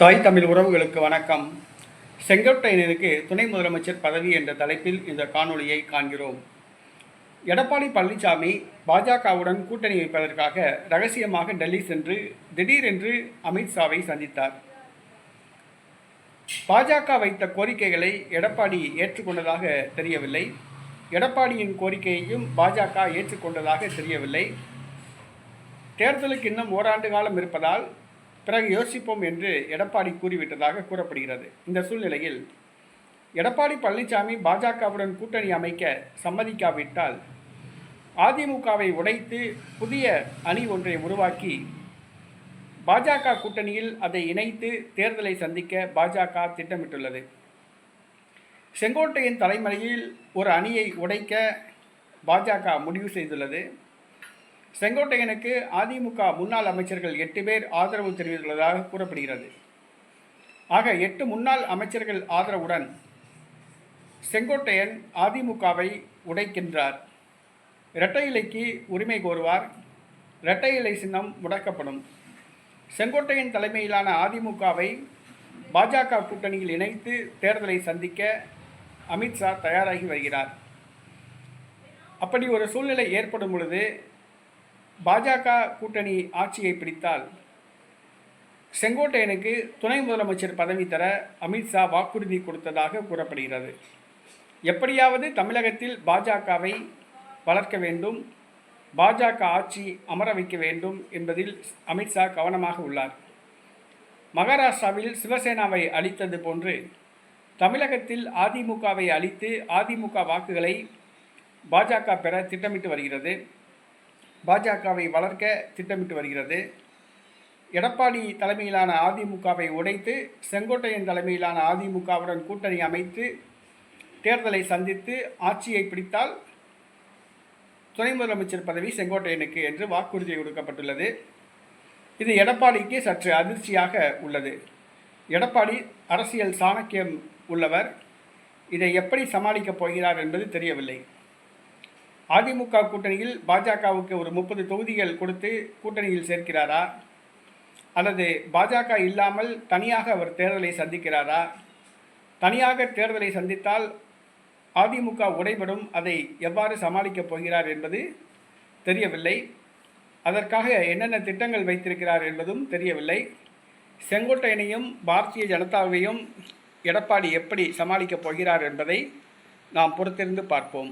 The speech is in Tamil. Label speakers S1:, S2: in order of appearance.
S1: தாய் தமிழ் உறவுகளுக்கு வணக்கம். செங்கோட்டையனுக்கு துணை முதலமைச்சர் பதவி என்ற தலைப்பில் இந்த காணொளியை காண்கிறோம். எடப்பாடி பழனிசாமி பாஜகவுடன் கூட்டணி வைப்பதற்காக ரகசியமாக டெல்லி சென்று திடீரென்று அமித்ஷாவை சந்தித்தார். பாஜக வைத்த கோரிக்கைகளை எடப்பாடி ஏற்றுக்கொண்டதாக தெரியவில்லை. எடப்பாடியின் கோரிக்கையையும் பாஜக ஏற்றுக்கொண்டதாக தெரியவில்லை. தேர்தலுக்கு இன்னும் ஓராண்டு காலம் இருப்பதால் பிறகு யோசிப்போம் என்று எடப்பாடி கூறிவிட்டதாக கூறப்படுகிறது. இந்த சூழ்நிலையில் எடப்பாடி பழனிசாமி பாஜகவுடன் கூட்டணி அமைக்க சம்மதிக்காவிட்டால் அதிமுகவை உடைத்து புதிய அணி ஒன்றை உருவாக்கி பாஜக கூட்டணியில் அதை இணைத்து தேர்தலை சந்திக்க பாஜக திட்டமிட்டுள்ளது. செங்கோட்டையின் தலைமையில் ஒரு அணியை உடைக்க பாஜக முடிவு செய்துள்ளது. செங்கோட்டையனுக்கு அதிமுக முன்னாள் அமைச்சர்கள் எட்டு பேர் ஆதரவு தெரிவித்துள்ளதாக கூறப்படுகிறது. ஆக எட்டு முன்னாள் அமைச்சர்கள் ஆதரவுடன் செங்கோட்டையன் அதிமுகவை உடைக்கின்றார். இரட்டை இலைக்கு உரிமை கோருவார். இரட்டை இலை சின்னம் முடக்கப்படும். செங்கோட்டையன் தலைமையிலான அதிமுகவை பாஜக கூட்டணியில் இணைத்து தேர்தலை சந்திக்க அமித்ஷா தயாராகி வருகிறார். அப்படி ஒரு சூழ்நிலை ஏற்படும் பொழுது பாஜக கூட்டணி ஆட்சியை பிடித்தால் செங்கோட்டையனுக்கு துணை முதலமைச்சர் பதவி தர அமித்ஷா வாக்குறுதி கொடுத்ததாக கூறப்படுகிறது. எப்படியாவது தமிழகத்தில் பாஜகவை வளர்க்க வேண்டும் பாஜக ஆட்சி அமர வைக்க வேண்டும் என்பதில் அமித்ஷா கவனமாக உள்ளார். மகாராஷ்டிராவில் சிவசேனாவை அளித்தது போன்று தமிழகத்தில் அதிமுகவை அளித்து அதிமுக வாக்குகளை பாஜக பெற திட்டமிட்டு வருகிறது. பாஜகவை வளர்க்க திட்டமிட்டு வருகிறது. எடப்பாடி தலைமையிலான அதிமுகவை உடைத்து செங்கோட்டையன் தலைமையிலான அதிமுகவுடன் கூட்டணி அமைத்து தேர்தலை சந்தித்து ஆட்சியை பிடித்தால் துணை முதலமைச்சர் பதவி செங்கோட்டையனுக்கு என்று வாக்குறுதி கொடுக்கப்பட்டுள்ளது. இது எடப்பாடிக்கு சற்று அதிர்ச்சியாக உள்ளது. எடப்பாடி அரசியல் சாணக்கியம் உள்ளவர். இதை எப்படி சமாளிக்கப் போகிறார் என்பது தெரியவில்லை. அதிமுக கூட்டணியில் பாஜகவுக்கு ஒரு முப்பது தொகுதிகள் கொடுத்து கூட்டணியில் சேர்க்கிறாரா? அல்லது பாஜக இல்லாமல் தனியாக அவர் தேர்தலை சந்திக்கிறாரா? தனியாக தேர்தலை சந்தித்தால் அதிமுக உடைபடும் அதை எவ்வாறு சமாளிக்கப் போகிறார் என்பது தெரியவில்லை. அதற்காக என்னென்ன திட்டங்கள் வைத்திருக்கிறார் என்பதும் தெரியவில்லை. செங்கோட்டையனையும் பாரதிய ஜனதாவையும் எடப்பாடி எப்படி சமாளிக்கப் போகிறார் என்பதை நாம் பொறுத்திருந்து பார்ப்போம்.